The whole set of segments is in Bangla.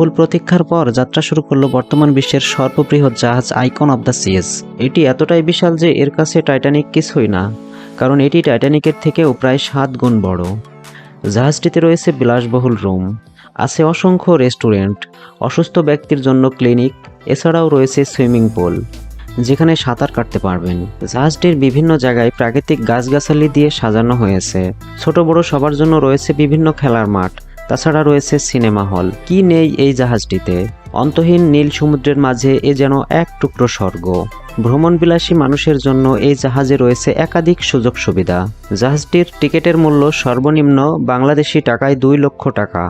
বহুল প্রতীক্ষার পর যাত্রা শুরু করল বর্তমান বিশ্বের সর্ববৃহৎ জাহাজ আইকন অব দ্য সিজ এটি এতটাই বিশাল যে এর কাছে টাইটানিক কিছুই না, কারণ এটি টাইটানিকের থেকেও প্রায় সাত গুণ বড়। জাহাজটিতে রয়েছে বিলাসবহুল রুম, আছে অসংখ্য রেস্টুরেন্ট, অসুস্থ ব্যক্তির জন্য ক্লিনিক, এছাড়াও রয়েছে সুইমিং পুল, যেখানে সাঁতার কাটতে পারবেন। জাহাজটির বিভিন্ন জায়গায় প্রাকৃতিক গাছগাছালি দিয়ে সাজানো হয়েছে। ছোট বড় সবার জন্য রয়েছে বিভিন্ন খেলার মাঠ তাছাড়া রয়েছে সিনেমা হল। কি নেই এই জাহাজটিতে? অন্তহীন নীল সমুদ্রের মাঝে এ যেন এক টুকরো স্বর্গ। ভ্রমণবিলাসী মানুষের জন্য এই জাহাজে রয়েছে একাধিক সুযোগ সুবিধা। জাহাজটির টিকিটের মূল্য সর্বনিম্ন বাংলাদেশি টাকায় দুই লক্ষ টাকা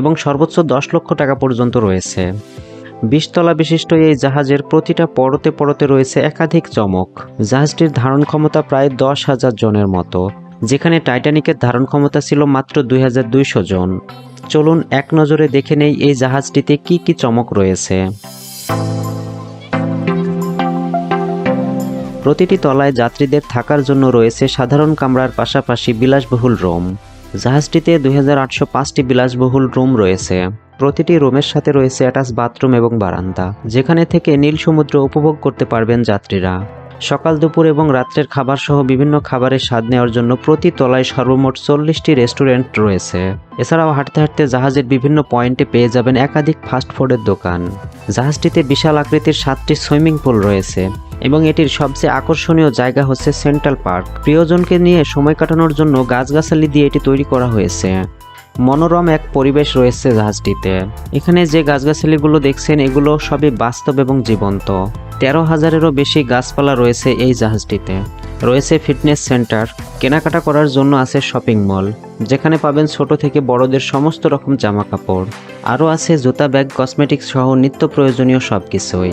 এবং সর্বোচ্চ দশ লক্ষ টাকা পর্যন্ত রয়েছে। বিশতলা বিশিষ্ট এই জাহাজের প্রতিটা পরতে পরতে রয়েছে একাধিক চমক। জাহাজটির ধারণ ক্ষমতা প্রায় দশ হাজার জনের মতো, যেখানে টাইটানিকের ধারণ ক্ষমতা ছিল মাত্র দুই হাজার দুইশো জন। চলুন এক নজরে দেখে নেই এই জাহাজটিতে কি কি চমক রয়েছে। প্রতিটি তলায় যাত্রীদের থাকার জন্য রয়েছে সাধারণ কামরার পাশাপাশি বিলাসবহুল রুম। জাহাজটিতে দুই পাঁচটি বিলাসবহুল রুম রয়েছে। প্রতিটি রুমের সাথে রয়েছে অ্যাটাচ বাথরুম এবং বারান্দা, যেখানে থেকে নীল সমুদ্র উপভোগ করতে পারবেন যাত্রীরা। সকাল, দুপুর এবং রাত্রের খাবার সহ বিভিন্ন খাবারের স্বাদ নেওয়ার জন্য প্রতি তলায় সর্বমোট চল্লিশটি রেস্টুরেন্ট রয়েছে। এছাড়াও হাঁটতে হাঁটতে জাহাজের বিভিন্ন পয়েন্টে পেয়ে যাবেন একাধিক ফাস্টফুডের দোকান। জাহাজটিতে বিশাল আকৃতির সাতটি সুইমিং পুল রয়েছে এবং এটির সবচেয়ে আকর্ষণীয় জায়গা হচ্ছে সেন্ট্রাল পার্ক। প্রিয়জনকে নিয়ে সময় কাটানোর জন্য গাছগাছালি দিয়ে এটি তৈরি করা হয়েছে। মনোরম এক পরিবেশ রয়েছে জাহাজটিতে এখানে যে গাছগাছালিগুলো দেখছেন, এগুলো সবই বাস্তব এবং জীবন্ত। তেরো হাজারেরও বেশি গাছপালা রয়েছে এই জাহাজটিতে। রয়েছে ফিটনেস সেন্টার। কেনাকাটা করার জন্য আছে শপিং মল, যেখানে পাবেন ছোট থেকে বড়দের সমস্ত রকম জামা কাপড় আরও আছে জুতা ব্যাগ, কসমেটিক্স সহ নিত্য প্রয়োজনীয় সব কিছুই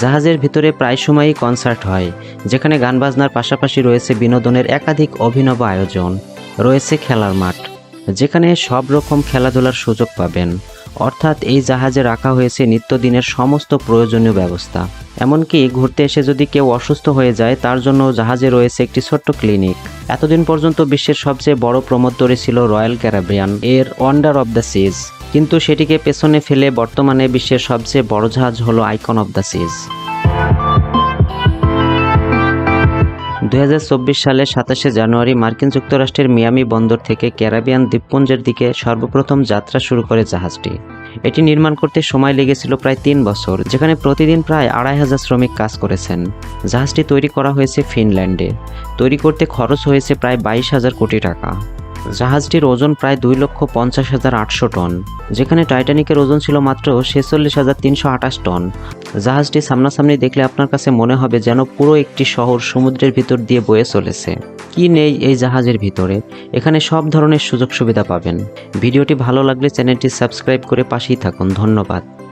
জাহাজের ভিতরে প্রায় সময়ই কনসার্ট হয়, যেখানে গান বাজনার পাশাপাশি রয়েছে বিনোদনের একাধিক অভিনব আয়োজন। রয়েছে খেলার মাঠ, যেখানে সব রকম খেলাধুলার সুযোগ পাবেন। অর্থাৎ এই জাহাজে রাখা হয়েছে নিত্যদিনের সমস্ত প্রয়োজনীয় ব্যবস্থা। এমনকি ঘুরতে এসে যদি কেউ অসুস্থ হয়ে যায়, তার জন্য জাহাজে রয়েছে একটি ছোট্ট ক্লিনিক। এতদিন পর্যন্ত বিশ্বের সবচেয়ে বড় প্রমোদরে ছিল রয়্যাল ক্যারাবিয়ান, এর ওয়ান্ডার অব দ্য সিজ। কিন্তু সেটিকে পেছনে ফেলে বর্তমানে বিশ্বের সবচেয়ে বড় জাহাজ হলো আইকন অব দ্য সিজ দুই সালে সাতাশে জানুয়ারি মার্কিন যুক্তরাষ্ট্রের মিয়ামি বন্দর থেকে ক্যারাবিয়ান দ্বীপপুঞ্জের দিকে সর্বপ্রথম যাত্রা শুরু করে জাহাজটি। এটি নির্মাণ করতে সময় লেগেছিল প্রায় তিন বছর, যেখানে প্রতিদিন প্রায় আড়াই হাজার শ্রমিক কাজ করেছেন। জাহাজটি তৈরি করা হয়েছে ফিনল্যান্ডে। তৈরি করতে খরচ হয়েছে প্রায় বাইশ হাজার কোটি টাকা। জাহাজটির ওজন প্রায় দুই লক্ষ পঞ্চাশ হাজার আটশো টন, যেখানে টাইটানিকের ওজন ছিল মাত্র ছেচল্লিশ হাজার তিনশো আঠাশ টন। জাহাজটি সামনাসামনি দেখলে আপনার কাছে মনে হবে যেন পুরো একটি শহর সমুদ্রের ভিতর দিয়ে বয়ে চলেছে। কি নেই এই জাহাজের ভিতরে? এখানে সব ধরনের সুযোগ সুবিধা পাবেন। ভিডিওটি ভালো লাগলে চ্যানেলটি সাবস্ক্রাইব করে পাশেই থাকুন। ধন্যবাদ।